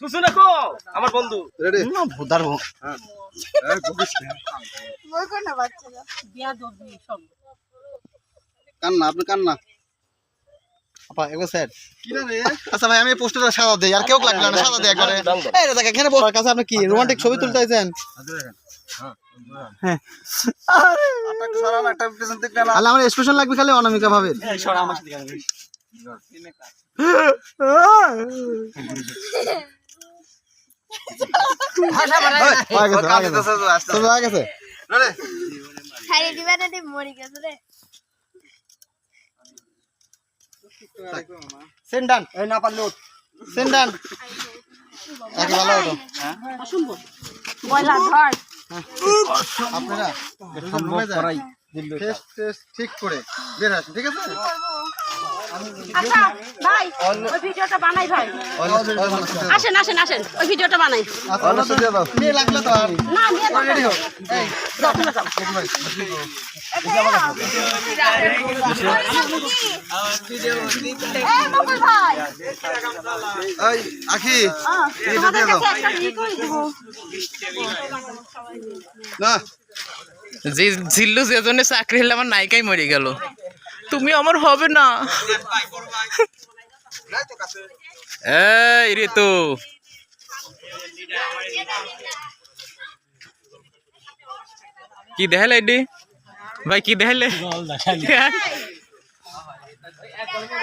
সুসু দেখো আমার বন্ধু। রেডি। ভোদার ভো বই কর না বাচ্চারা কান্না আপনি কান্না। আপা এগো স্যার কি না রে? আচ্ছা ভাই আমি পোস্টারটা সাদা দেই আর কেউ না সাদা এই এখানে বসার কাছে আপনি কি রোমান্টিক ছবি তুলতে আইছেন হ্যাঁ একটা একটু সরান একটা পেছন থেকে না। তাহলে আমার এক্সপ্রেশন লাগবে খালি অনামিকা ভাবে হয়ে হয়ে। গেছে। ছবি হয়ে গেছে। রেডি খাইয়ে দিবে না মরে গেছে রে। সেন ডান। এই না পারলে সেন একে ভালো হতো। বয়লা ধর। আপনারা রুমে যাই ফেস টেস্ট ঠিক করে। বের আসুন ঠিক আছে? আচ্ছা ভাই ওই জিল্লু যে চাকরি হলে আমার নায়িকাই মরে গেল। তুমি আমার হবে না। এই ঋতু। কি দেখালে ভাই কি দেখালে।